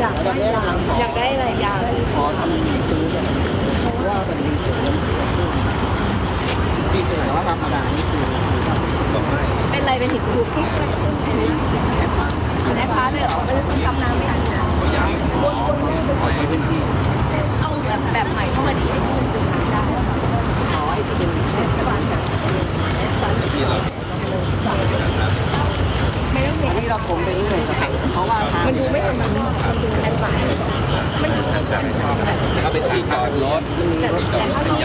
อยากตอนนี้กำลังสอนอยากได้อะไรยาวขอทำซื้อเนี่ยเพราะว่ามันดีสุดแล้วที่คือว่าธรรมดานี่คือเป็นอะไรเป็นหินคลุกที่แอปฟังแอปพาร์ตเลยเหรอมันจะทำน้ำไม่ทันนะเอาแบบแบบใหม่เข้ามาดีให้มันดูน้ำได้ขอไอ้ที่เป็นแอปฟังจากไม่ต้องเห็ นที่เราคงไปเรื่อยๆนะครับเพราะว่าทางมันดูไม่ทันมันมันดูแอดวานซ์มันดูถ้าเป็นที่จอดรถแต่แต่ถ้าเรา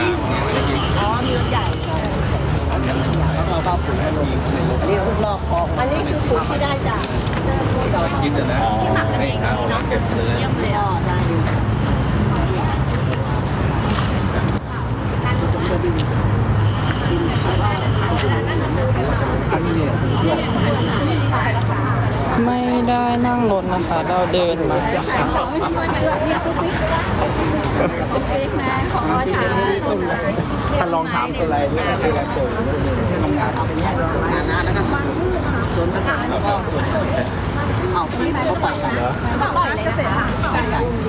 อ๋อมีรถใหญ่แล้วเราก็ผูกให้ลงอันนี้ลูกลอกคลองอันนี้คือปลูกที่ได้จากคิดนะที่หมักกันเองนี่เนาะเก็บเลยเยี่ยมเลยอะได้อยู่ผมจะดินดินเพราะว่า ไม่ได้นั่ งรถนะคะเราเดินมาเล็กนะของพ่อชาท่าลองถามอะไรด้วยคืออะไรโตทำงานเอาเป็นแยกส่วนงานนะแล้วก็ส่วนต่างแล้วก็ส่วนเอาที่เขาปล่อยกันปล่อยเลยนะคะ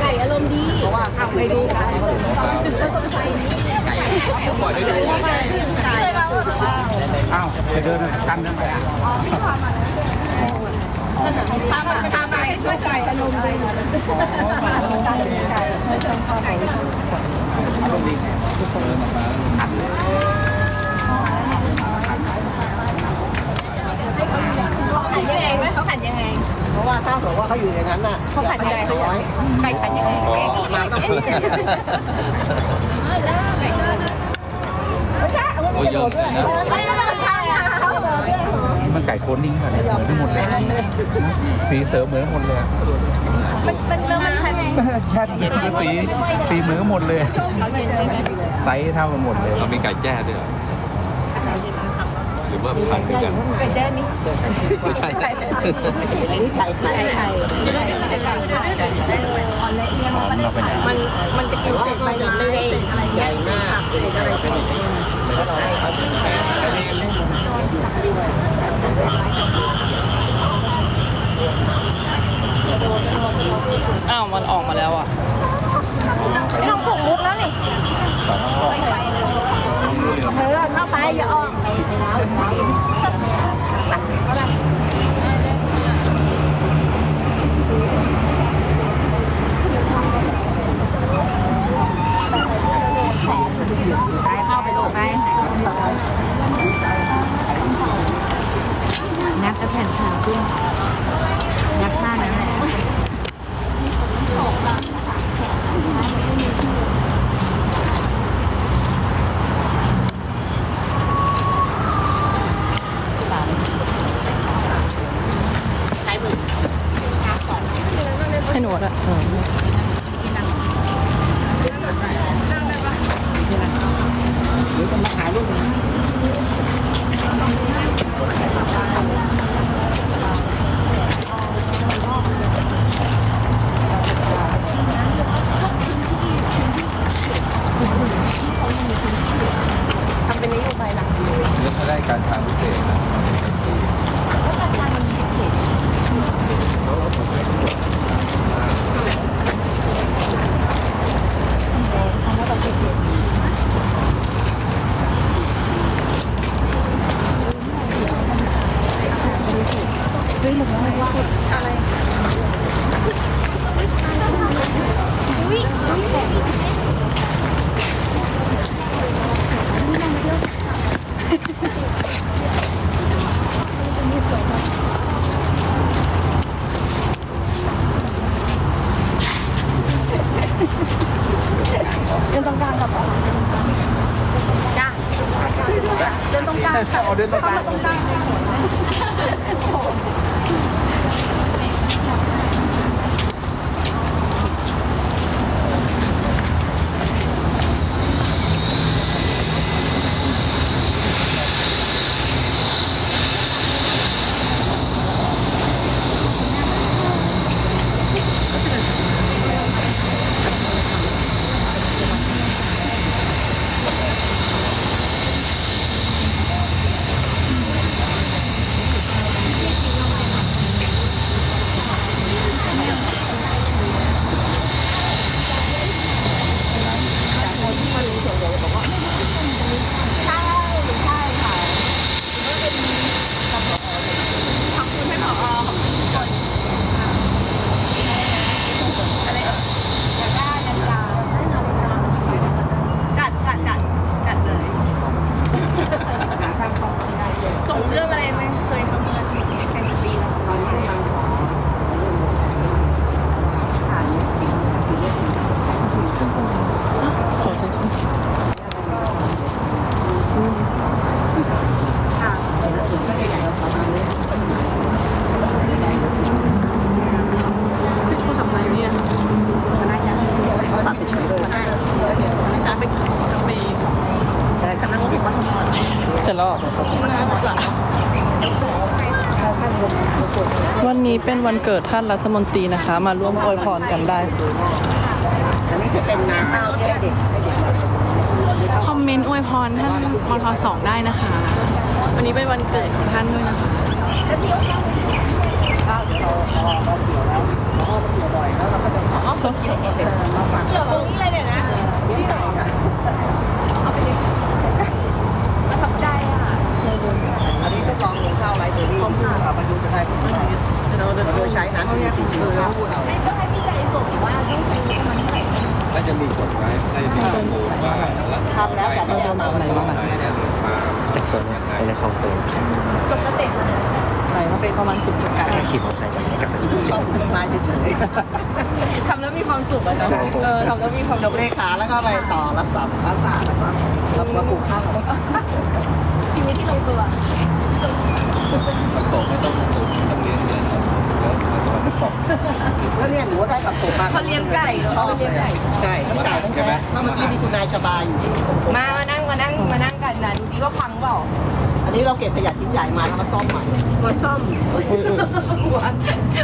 ไก่อารมณ์ดีเพราะว่าข้าวไม่รู้อ้าวไปเดินกันนั่นแหละ พามาพามาให้ช่วยไก่อารมณ์ดีอารมณ์ดีทุกคนเดินออกมาหันเลยขันยังไงไหมเขาขันยังไง เพราะว่าถ้าบอกว่าเขาอยู่ในนั้นน่ะเขาขันยังไงร้อยไก่ขันยังไงออกมาก็พูดโอ้ยเยอะ ก่โคนิ่งกันเลยเหมือนหมดเลยสีเสริมเหมือนหมดเลยมันมันเริ่มมันขันแค่สีสีเหมือนหมดเลย ไซส์เท่ากันหมดเลย เรามีไก่แจ้ด้วยเหรอหรือว่าพันธุ์กันไก่แจ้นี่ไม่ใช่อันนี้ไก่ไข่ไก่ไข่ไก่ไก่ไก่ออนเล็กเนี่ยหอมเราเป็นอย่างมันมันจะกินว่าเศษก็ใบจะไม้ไม่ได้เศษอะไรใหเงี้ญ่ยมากเศษอะไรเป็นเพราะเราเอ้าวมันออกมาแล้วอะเราส่งมุกแล้วนี่เธอเข้าไปอย่าออกเข้าไปลงไป นับกระแผ่นขาเพื่อนนับท่านั้นแหละให้หนูอะเออหรือจะมาถ่ายรูป ทำเป็นนโยบายหลักเรื่องได้การทางพิเศษนะเดิ นนี้เป็นวันเกิดท่านรัฐมนตรีนะคะ มาร่วมอวยพรกันได้อันนี้จะเป็นน้ำข้าวที่ให้เด็กให้เด็กมาคอมเมนต์อวยพรท่านมทสองได้นะคะ วันนี้เป็นวันเกิดของท่านด้วยนะคะข้าวเดี๋ยวเราเราเราเกี่ยวแล้วเราก็เกี่ยวบ่อยแล้วเราก็จะขอต้องเกี่ยวกับเด็กเราฟังเกี่ยวตรงนี้เลยเนี่ยนะที่ไหนนะประทับใจอะอันนี้ทดลองลงข้าวไรเบอรี่กับประยุทธ์จะได้ผลได้ โดยใช้น้ำที่สีชื้นข้าวเราก็ให้พี่ใจส่งว่าต้องซื้อประมาณเท่าไหร่น่าจะมีกฎไว้น่าจะมีข้อมูลว่าทำแล้วแต่ไม่ทำอะไรบ้างจากส่วนยังไงในคลองเตยจบเกษตรมาใส่มาเป็นประมาณสิบจุดกันขี่มอเตอร์ไซค์กันกันชอบคุณนายเฉยทำแล้วมีความสุขอะเนาะเออทำแล้วมีความๆจบเลขาแล้วก็ไปต่อรักษารักษาแล้วก็รับมาปลูกข้าวชีวิตที่ลงตัว มันตกไม่ต้องปลูกต้องเลี้ยงเยอะแล้วมันจะมันตกแล้วเนี่ยหนูได้กับปลูกมาเขาเลี้ยงไก่เหรอชอบเขาเลเลี้ยงยไก่ใช่ทั้งไก่ทั้งแพะเมื่อกี้มีคุณนายชบาอยู่ที่มามานั่งมานั่งมานั่งกันนะดูดีว่าพังเปล่าอันนี้เราเก็บขยะชิ้นใหญ่มาแล้วมาซ่อมใหม่มาซ่อม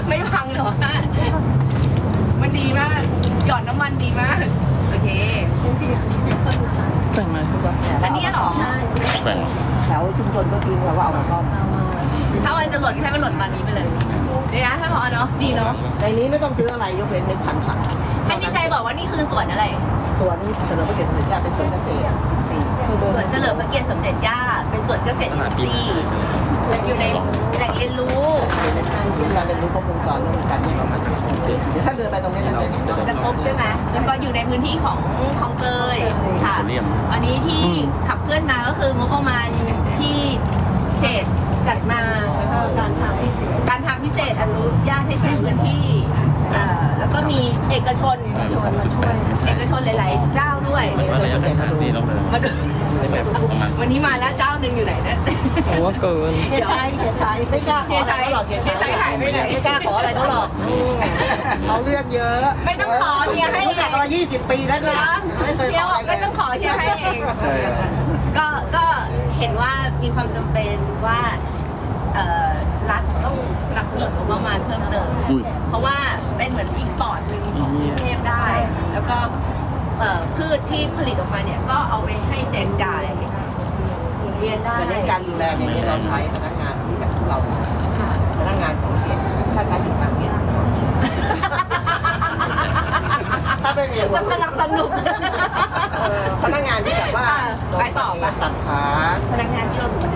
ไม่พังเหรอมันดีมากหยอดน้ำมันดีมากโอเค แต่งมาใช่ปะอันนี้เหรอแบ่งแถวชุมชนก็ทิ้งเราก็เอามาซ่อมถ้ามันจะหล่นให้มันหล่นตอนนี้ไปเลยเดี๋ยวนะถ้าพอเนาะดีเนาะในนี้ไม่ต้องซื้ออะไรยกเว้นเม็ดพันธุ์ผัก ให้พี่ใจบอกว่านี่คือสวนอะไร สวนเฉลิมพระเกียรติสมเด็จย่าเป็นสวนเกษตรสี่สวนเฉลิมพระเกียรติสมเด็จย่าเป็นสวนเกษตรอินทรีย์อยู่ในแหล่งเรียนรู้เป็นการเรียนรู้ครบวงจรเรื่องการเรียนรู้มาจากเดี๋ยวถ้าเดินไปตรงนี้ท่านจะเห็นจะครบใช่ไหมแล้วก็อยู่ในพื้นที่ของของเกยค่ะอันนี้ที่ขับเคลื่อนมาก็คืองบประมาณที่เขต จัดมาแล้วก็การทางพิเศษ การทางพิเศษอนุญาตให้ใช้พื้นที่เอ่อแล้วก็มีเอกชนเอกชนมาช่วยเอกชนหลาย ๆ เจ้าด้วยเอกชนส่วนใหญ่มาดูมาดูวันนี้มาแล้วเจ้าหนึ่งอยู่ไหนเนี่ยโอ้ว่าเกิน เฮียชัยเฮียชัยไม่กล้าขออะไรเขาหรอกเฮียชัยเฮียชัยหายไปไหน ไม่กล้าขออะไรเขาหรอกเขาเลื่อนเยอะไม่ต้องขอเฮียให้รู้จักกันมา20 ปีแล้วนะไม่เคยเฮีขยอบอกอะไรไม่เลต้องขอเฮียให้เอง ใช่ก็ก็เห็นว่ามีความจำเป็นว่า เอ่อรัฐต้องสนับสนุนงบประมาณเพิ่มเติมเพราะว่าเป็นเหมือนอีกปอดหนึ่งของกรุงเทพได้ แล้วก็เอ่อพืชที่ผลิตออกมาเนี่ยก็เอาไปให้แจกจ่ายหมุนเวียนได้ แต่ในการดูแลเนี่ยเราใช้พนักงานที่แบบเราพนักงานของเขตถ้าการติดตั้งเนี่ยถ้าไม่มีมันกำลังสนุก เอ่อพนักงานที่แบบว่าไปต่อไปตัดขา พนักงานที่เราดูที่ตัดขา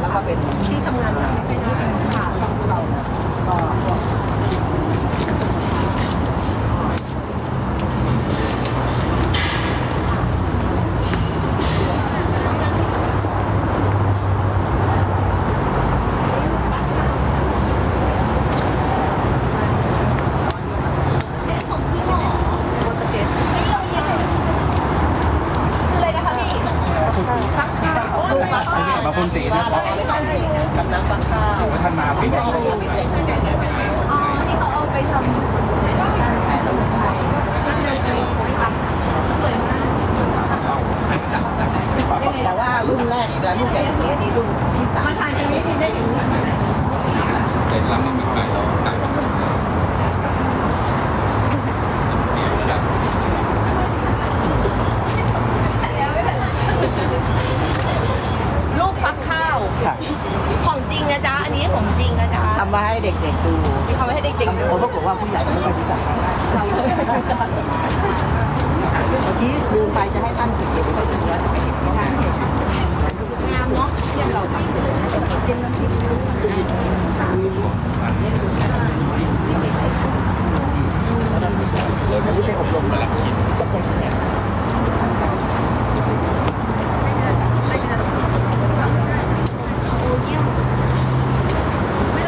แล้วก็เป็นที่ทำงานเป็นที่ทำงานเราก็พวก ของที่หมอโปรเจกต์นี่เราใหญ่คืออะไรนะคะพี่ซักผ้าโอ้ ลู ย กฟักข้าว มาพ่นสีนะ ว่าเราเอาไปทำกับน้ำฟักข้าว พัฒนาปีนี้ อ๋อที่เขาเอาไปทำสวยมาก แต่ว่ารุ่นแรกจะรุ่นใหญ่กว่านี้อันนี้รุ่นที่สาม มาทานกันไม่ได้ถึง เสร็จแล้วไม่มีไก่แล้วไก่ก็ไม่มี ลูกฟักข้าว ของจริงนะจ๊ะ อันนี้ของจริงนะจ๊ะ ทำ มาให้เด็กๆดูมีทำให้เด็กๆดูผมปรากฏว่าผู้ใหญ่ไม่ค่อยรู้จักเมื่อกี้ลืมไปจะให้ตั้นติดเดี๋ยวเขาจะเยอะงามเนาะอย่างเราทำอันนี้เป็นอบรมมาแล้วไม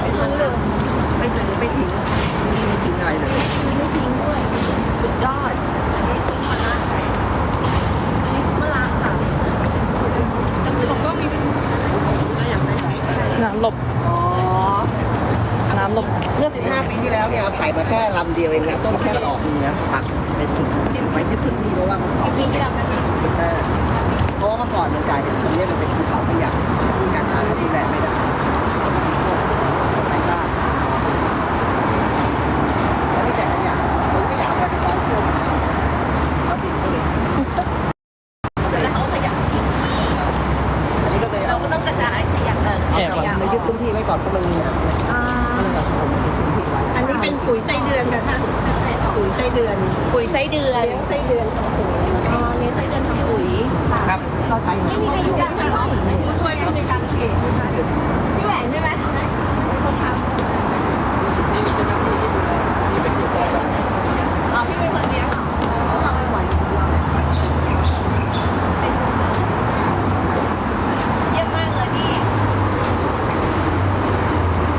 ่ซื้อเลยไม่ซื้อไม่ทิ้งนี่ไม่ทิ้งอะไรเลย ไม่ทิ้งด้วยสุดยอดอันนี้ซื้อมาล้างอันนี้ซื้อมาล้างค่ะผมก็มี น้ำหลบ อ๋อ น้ำหลบ เมื่อ 15 ปี ที่แล้วเนี่ยเอาไผ่มาแค่ลำเดียวเองนะต้นแค่สอกนึงนะปักเป็นถุงไว้ยึดพื้นที่เพราะว่ามันออกที่เราสิบห้าเพราะว่ามันก่อนเมืองกาญเนี่ยตรงเนี้ยมันเป็นภูเขาขยะมีการหาดูแลไม่ได้ไรบ้างแล้วมีแต่ขยะคนขยะมาเป็นร้อยเที่ยวมาแล้วดินก็เลยดีก็เลย แล้วเขาขยะทิ้งที่ อันนี้ก็เลย เรา เรา ก็ต้องกระจายขยะเออเอาขยะอ มา อก ยึดพื้นที่ไว้ก่อนเพราะมันมีน้ำ อ่า ก็เลยแบบผมยึดพื้นที่ไว้ อันนี้เป็นปุ๋ยไส้เดือนค่ะท่านปุ๋ยไส้เดือน ปุ๋ยไส้เดือน เลี้ยงไส้เดือนของปุ๋ย อ๋อเลี้ยงไส้เดือนทำปุ๋ย ครับเราใช้น้ำ ไม่มีใครรู้จักกันหรอกผู้ช่วยผู้ในการเขตนะคะ พี่แหวนใช่ไหมเป็นคนทำ นี่มีเจ้าหน้าที่ที่ดูแลนี่เป็นผู้ก่อ อ๋อพี่เป็นคนเลี้ยงเหรอ เขาทำไม่ไหวเราเลย เยี่ยมมากเลยพี่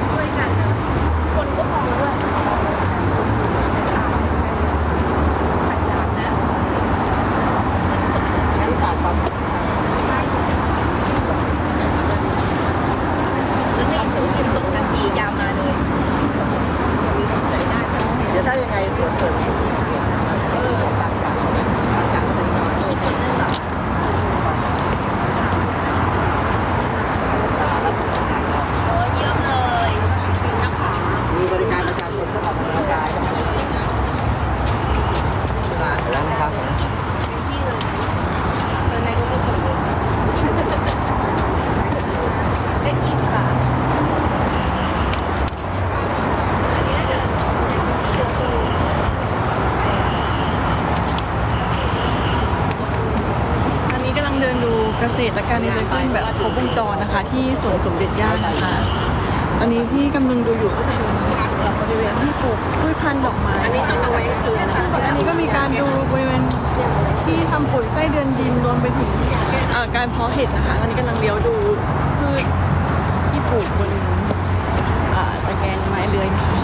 ช่วยกันนะคนก็พอแล้วด้วยขยันนะ งั้นฝากความ แล้วนี่ถึงสิบสองนาทียาวมาเลยมีสนใจได้ทั้งสิ้น เดี๋ยวถ้ายังไงสวนเปิดที่21นะคะเออตั้งจากตั้งจากเป็นก่อน อีกคนนึงเหรอ โอ้ยเยี่ยมเลยนะคะ มีบริการประชาชนเข้ามาออกกำลังกายมาแล้วนะครับ ที่เลยเออในรูปสวยได้กี่บาทอันนี้น่าจะเชียวชู อันนี้กำลังเดินดูเกษตรและการรีไซเคิลแบบครบวงจรนะคะ ที่สวนสมเด็จย่านะคะ ตอนนี้ที่กำลังดูอยู่ก็จะเป็นบริเวณที่ปลูกพืชพันธุ์ดอกไม้อันนี้ต้องเอาไว้คืนนะคะอันนี้ก็มีการดูบริเวณที่ทำปุ๋ยไส้เดือนดินรวมไปถึงการเพาะเห็ดนะคะ ตอนนี้กำลังเลี้ยวดูพืชที่ปลูกบนตะแกรงไม้เลื้อยนะคะ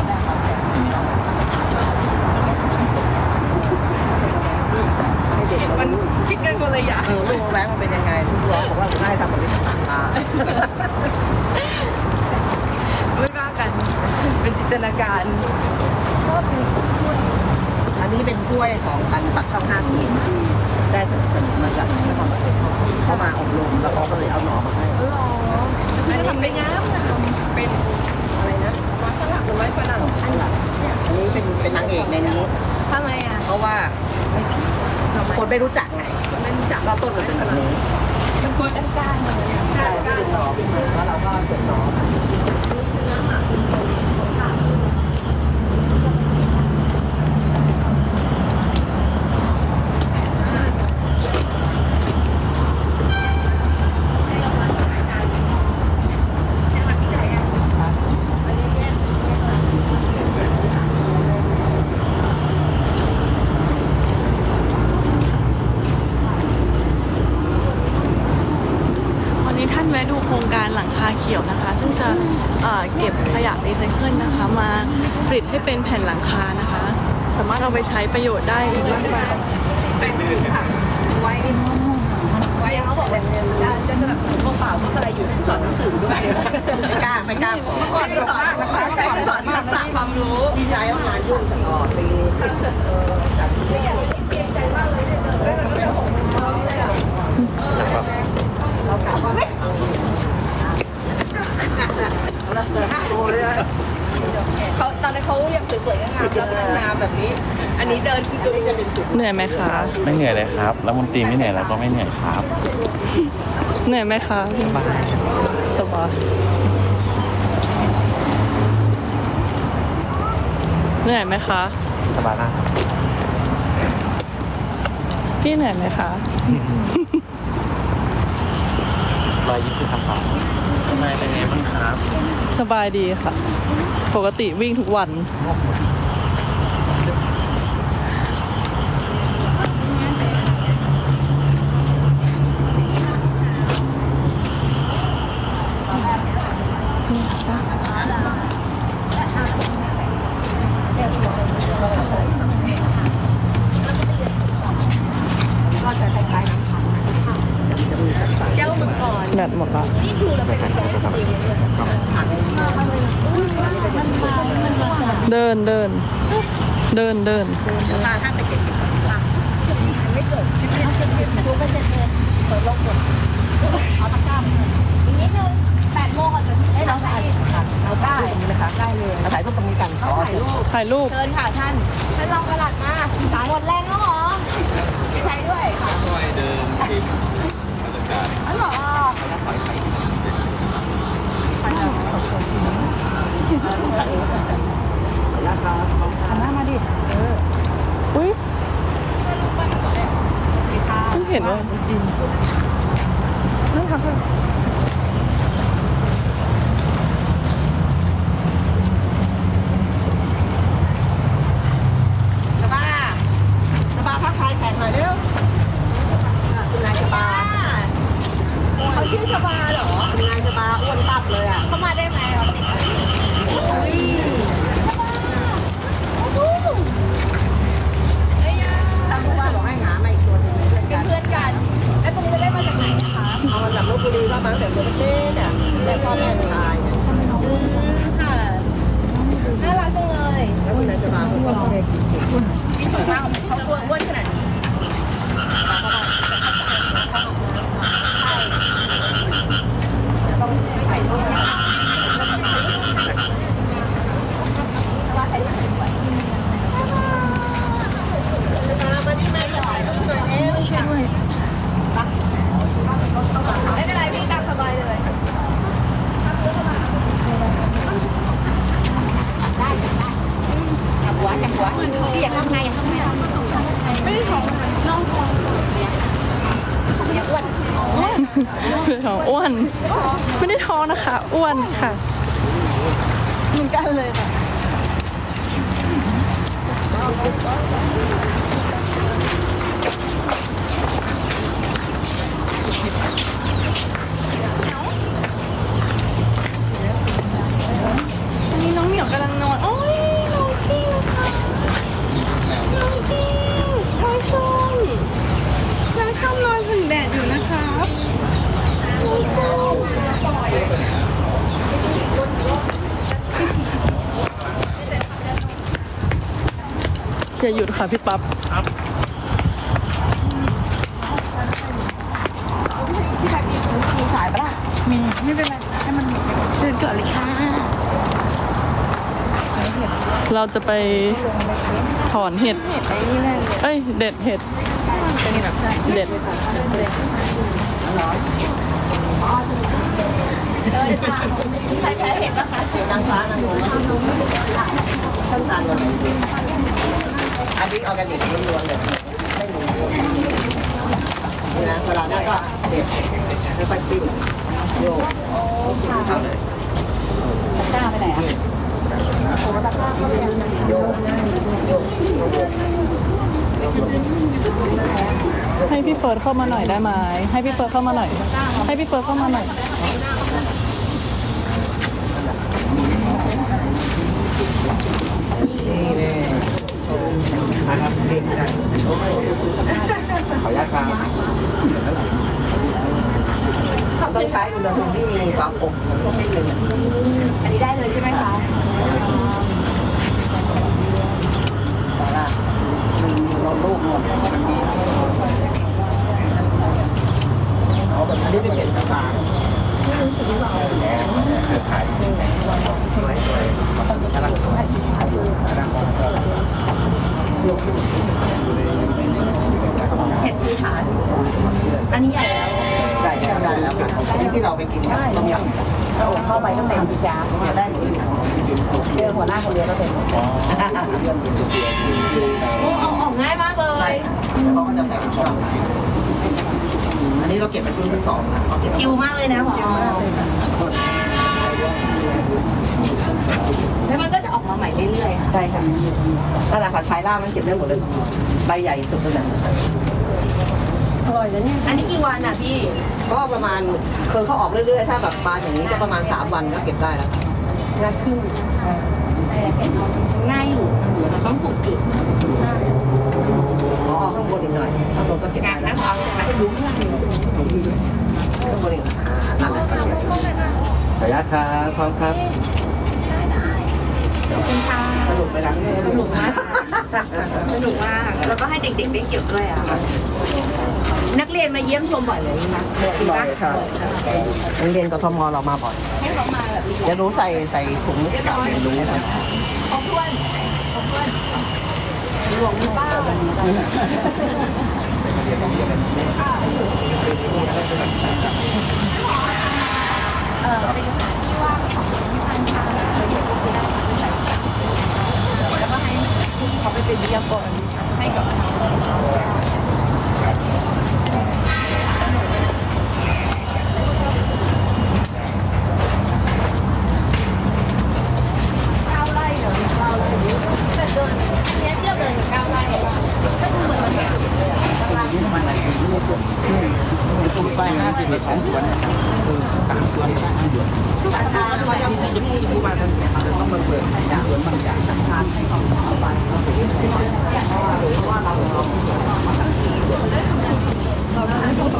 ให้เด็กมันคิดกันคนละอย่างเออลูกแว้งมันเป็นยังไงลูกร้องบอกว่าได้ทำแบบนี้ต่างตาไม่ว่ากัน เป็นจินตนาการอันนี้เป็นกล้วยของพันธุ์ปักช่องห้าสีที่ได้สนับสนุนมาจากนครปฐมเข้ามาอบรมแล้วเขาก็เลยเอาหน่อมาให้อันนี้เป็นงามงามเป็นอะไรนะ ไม้ฝรั่งหรือไม้ฝรั่งอันนี้เป็นเป็นนางเอกในนี้ ทำไมอะเพราะว่าคนไม่รู้จักไงไม่รู้จักว่าต้นมันเป็นแบบนี้มันควรเป็นก้านเลยเนี่ยใช่ที่เป็นหน่อขึ้นมาแล้วเราก็เก็บหน่อมา วันนี้ท่านแวะดูโครงการหลังคาเขียวนะคะ ซึ่งจะเอ่อเก็บขยะรีไซเคิลนะคะ มาผลิตให้เป็นแผ่นหลังคานะคะ สามารถเอาไปใช้ประโยชน์ได้อีกมากมายไว้ไว้เขาบอกว่าจะจะสนับสนุนกเปล่าเพราะอะไรอยู่ที่สอนหนังสือด้วยไม่กล้าไม่กล้าขอก่อนสอนนะคะก่อนสอนทักษะความรู้พี่ชายเขางานยุ่งตลอดปีเออจัดเรียนเรากลับว่าเรา เจอห้าโลเลยอะเขาตอนนั้นเขายังสวยๆงามๆแล้วก็งามแบบนี้ อันนี้เดินคืออันนี้จะเป็นจุดเหนื่อยไหมคะ ไม่เหนื่อยเลยครับแล้วมนตรีไม่เหนื่อยแล้วก็ไม่เหนื่อยครับเหนื่อยไหมคะสบายสบายเหนื่อยไหมคะ สบายนะพี่เหนื่อยไหมคะ รอยยิ้มคือคำตอบ ทำไมเป็นไงบ้างครับ สบายดีค่ะ ปกติวิ่งทุกวัน เดินเดิน เดินเดินพาท่านไปเก็บของค่ะไม่จบไม่จบดูก็จะเดินเปิดโลกหมดเอาตะกร้าอีกนิดนึงแปดโมงก่อนจะได้เราถ่ายเราได้ตรงนี้นะคะได้เลยถ่ายรูปตรงนี้กันถ่ายรูปถ่ายรูปเชิญค่ะท่านท่านรองกระหลัดมาสายหมดแรงแล้วหรอใช้ด้วยค่ะค่อยเดินดิบบรรยากาศอ๋อถอยไป Thank you. ล้วค่อยๆเดินอุ้ยเพิ่งเห็นว่านั่นค่ะ ชบาชบาทักทายแขกหน่อยเร็วคุณนายชบา เขาชื่อชบาเหรอ คุณนายชบาอ้วนตับเลยอะ เขามาได้ไหมเราติดอะไรเอ้ย ท่านผู้ว่าบอกให้หามาอีกตัวหนึงเพื่อน เป็ กัน น เพื่อนกัน แล้วตรงนี้ไปได้มาจากไหนนะคะ เอามาจากลบบุรีก็มาตั้งแต่ตัวเล็กๆอะแต่พ่อแม่ชายเนี่ย อืมค่ะ น่ารักจังเลย แล้วคุณนายชบาเขาก็ไม่ได้ กินเก่ง พี่สวยมากเขาตัวอ้วนขนาดนี้ ต้องใส่ต้นไม้มาที่แม่ถ่ายรูปหน่อยเร็ว ไม่เป็นไรพี่ตามสบายเลย หัวจังหัวพี่อยากทำไงอยากทำไง ไม่ได้ท้องน้องท้อง อยากอ้วน ท้องอ้วน ไม่ได้ท้ อ้วนค่ะ เหมือนกันเลยค่ะ อย่าหยุดค่ะพี่ปั๊บมีสายปะล่ะ มีไม่เป็นไรให้มันเชิญก่อนเลยค่ะเราจะไปถอนเห็ด เอ้ย เด็ดเห็ด เด็ดใครแพ้เห็นปะคะนางฟ้านางลมต้นตาลเลย อันนี้ออร์แกนิกล้วนๆเลยไม่มีนี่นะเวลาได้ก็เด็ดแล้วก็ปิ้งโยกเข้าเลยกล้าไปไหนอะโยกโยกให้พี่เฟิร์สเข้ามาหน่อยได้ไหมให้พี่เฟิร์สเข้ามาหน่อย ให้พี่เฟิร์สเข้ามาหน่อย นี่แน่ นะครับเด็กนะขออนุญาตครับต้องใช้อุณหภูมิที่มีความอบสักนิดหนึ่งอันนี้ได้เลยใช่ไหมคะเราลูกมันมีเอาแบบอันนี้เป็นเห็ดกระต่ายสวยสวยกำลังสวย เห็ดพื้นฐานอันนี้ใหญ่แล้วได้แล้วได้แล้วค่ะนี่ที่เราไปกินกับต้มยำถ้าเข้าไปก็เต็มพิจารจะได้หรือเจอหัวหน้าคนเดียวก็เป็นโอ้เอาออกง่ายมากเลยแล้วเขาก็จะแถมเครื่องอันนี้เราเก็บเป็นรุ่นที่สองนะชิลมากเลยนะหมอแล้วมันก็ ออกมาใหม่เรื่อยๆค่ะใช่ค่ะถ้าราคาใช้ล่ามันเก็บได้หมดเลยใบใหญ่สุดเลยนะอันนี้กี่วันอะพี่ก็ประมาณคือเขาออกเรื่อยๆ ถ้าแบบบานอย่างนี้ก็ประมาณ 3 วันก็เก็บได้แล้วง่ายอยู่เราต้องปลูกจุดอ๋อข้างบนอีกหน่อยข้างบนก็เก็บงาได้นแล้วนะพอให้ดูเพื่อนข้างบนอีกอ่านั่นแหละสักอย่างขออนุญาตครับพร้อมครับขอบคุณค่ะสนุก ไหมล่ะสนุกมากสนุกมาก แล้วก็ให้เด็กๆได้เก็บด้วยอะ นักเรียนมาเยี่ยมชมบ่อยเลยนะบ่อยค่ะโรงเรียนกทมเรามาบ่อยให้เขามาแบบเดี๋ยวรู้ใส่ใส่ถุงกับรู้ค่ะครบถ้วนคหลวงป้าเออเป็นที่ว่างของท่านค่ะแล้วก็ ให้พี่เขาไปเป็นวิทยากรให้กับเก้าไร่เหรอเก้าไร่แต่เดินอันเนี้ยเที่ยวเดินเก้าไร่ก็ดูเหมือนมันแหกเลยอะข้างล่างตุ่มไฟห้าสิบสองสวนสามสวนสามสวนอาคารเขาจะมีที่ที่มาทางต้องมาเปิดจากสวนบางจากอาคารให้เขาเอาไปเพราะว่าเราเรา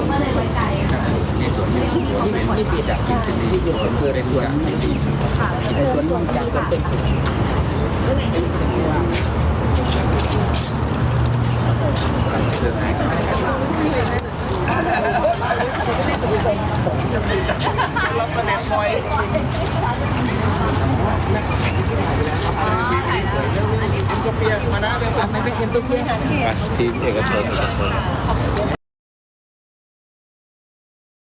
ก็เลยไว้ใจค่ะในสวนนี้ที่เป็นที่เปียจากกินสิริที่อยู่อำเภอในสวนสิริในสวนบางจากเป็นสิริเสื่อมหายกันรับก ระเด็นคอยกินกาแฟมานะเดี๋ยวไปกินเพื่อนทีมเอกชน